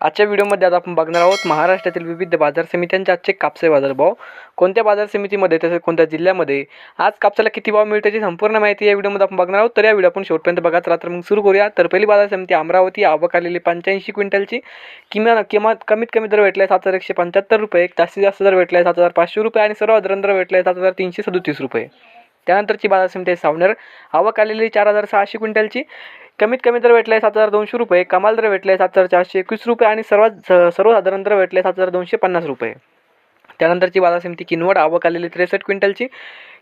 आजच्या व्हिडिओमध्ये आज आपण बघणार आहोत महाराष्ट्रातील विविध बाजार समित्यांचे आजचे कापसे बाजार भाव कोणत्या बाजार समितीमध्ये तसेच कोणत्या जिल्ह्यामध्ये? आज कापसाला किती भाव मिळते याची संपूर्ण माहिती या व्हिडिओमध्ये आपण बघणार आहोत. तर या व्हिडिओ आपण शेवटपर्यंत बघत तर मग सुरू करूया. तर पहिली बाजार समिती अमरावती. आवक आलेली पंच्याऐंशी क्विंटलची. किमान किमान कमीत कमी दर भेटला आहे सात हजार एकशे पंच्याहत्तर रुपये. जास्तीत जास्त दर भेटला आहे सात हजार पाचशे रुपये आणि सर्वात दर भेटला आहे सात हजार तीनशे सदोतीस रुपये. त्यानंतरची बाजार समिती आहे सावनेर. आवक आलेली चार हजार सहाशे क्विंटलची. कमीत कमी दर भेटला आहे सात हजार दोनशे रुपये कमाल दर भेटला आहे सात हजार चारशे एकवीस रुपये आणि सर्वात स- सर्वसाधारण दर भेटले सात हजार दोनशे पन्नास रुपये. त्यानंतरची बाजार समिती किनवट आवक आलेली त्रेसष्ट क्विंटलची.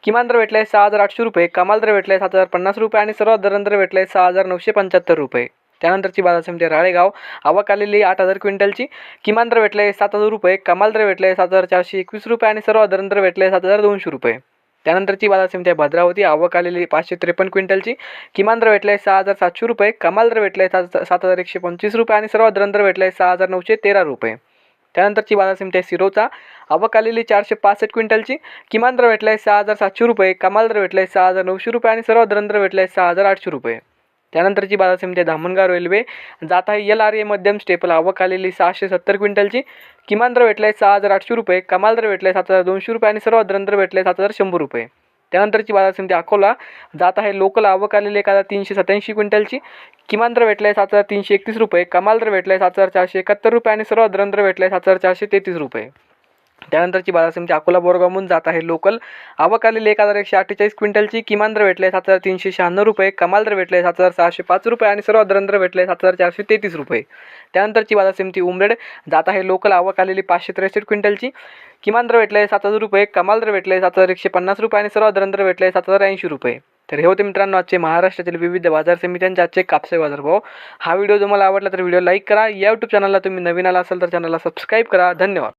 किमान दर भेटला आहे सहा हजार आठशे रुपये कमाल दर भेटला आहे सात हजार पन्नास रुपये आणि सर्वात दर दर भेटला आहे सहा हजार नऊशे पंच्याहत्तर रुपये. त्यानंतरची बाजार समिती राळेगाव आवक आलेली आठ हजार क्विंटलची. किमान दर भेटला आहे सात हजार रुपये कमाल दर भेटला आहे सात हजार चारशे एकवीस रुपये आणि सर्वात दर दर भेटला आहे सात हजार दोनशे रुपये. त्यानंतरची बाजार समिती आहे भद्रावती. आवक आलेली पाचशे त्रेपन्न क्विंटलची. किमान दर भेटला आहे सहा हजार सातशे रुपये. कमाल दर भेटला आहे सात सात हजार एकशे पंचवीस रुपये आणि सर्वात दर दर भेटला आहे सहा हजार नऊशे तेरा रुपये. त्यानंतरची बाजार समिती आहे सिरोचा. आवक आलेली चारशे पासष्ट क्विंटलची. किमान दर भेटला आहे सहा हजार सातशे रुपये. कमाल दर भेटला आहे सहा हजार नऊशे रुपये आणि सर्वात दर दर भेटला आहे सहा हजार आठशे रुपये. त्यानंतरची बाजार समिती धामणगाव रेल्वे. जात आहे एल आर ए मध्यम स्टेपल. आवक आलेली सहाशे सत्तर क्विंटलची. किमान दर भेटला आहे सहा हजार आठशे रुपये. कमाल दर भेटला आहे सात हजार दोनशे रुपये आणि सर्वात दर दर भेटला आहे सात हजार शंभर रुपये. त्यानंतरची बाजार समिती अकोला. जात आहे लोकल. आवक आलेली एक हजार तीनशे सत्याऐंशी क्विंटलची. किमान दर भेटला आहे सात हजार तीनशे एकतीस रुपये. कमाल दर भेटला आहे सात हजार चारशे एकाहत्तर रुपये आणि सर्वात दर दर भेटला आहे सात हजार चारशे तेहतीस रुपये. त्यानंतरची बाजार समिती म्हणजे अकोला बोरगावहून जात आहे लोकल. आवक आलेली एक हजार एकशे अठ्ठेचाळीस क्विंटलची किमान दर भेटले सात हजार तीनशे शहाण्णव रुपये. कमाल दर भेटले सात हजार सहाशे पाच रुपये आणि सर्वात दर भेटले सात हजार चारशे तेहतीस रुपये. त्यानंतरची बाजार समिती उमरेड. जात आहे लोकल. आवक आलेली पाचशे त्रेसष्ट क्विंटलची किमान दर भेटले सात हजार रुपये. कमाल दर भेटले सात हजार एकशे पन्नास रुपये आणि सर्वात दर भेटले सात हजार ऐंशी रुपये. तर हे होते मित्रांनो आजचे महाराष्ट्रातील विविध बाजार समित्यांचे आजचे कापसे बाजारभाव. हा व्हिडिओ तुम्हाला आवडला तर व्हिडिओ लाईक करा. या यूट्यूब चॅनलला तुम्ही नवीन आला असाल तर चॅनलला सबस्क्राईब करा. धन्यवाद.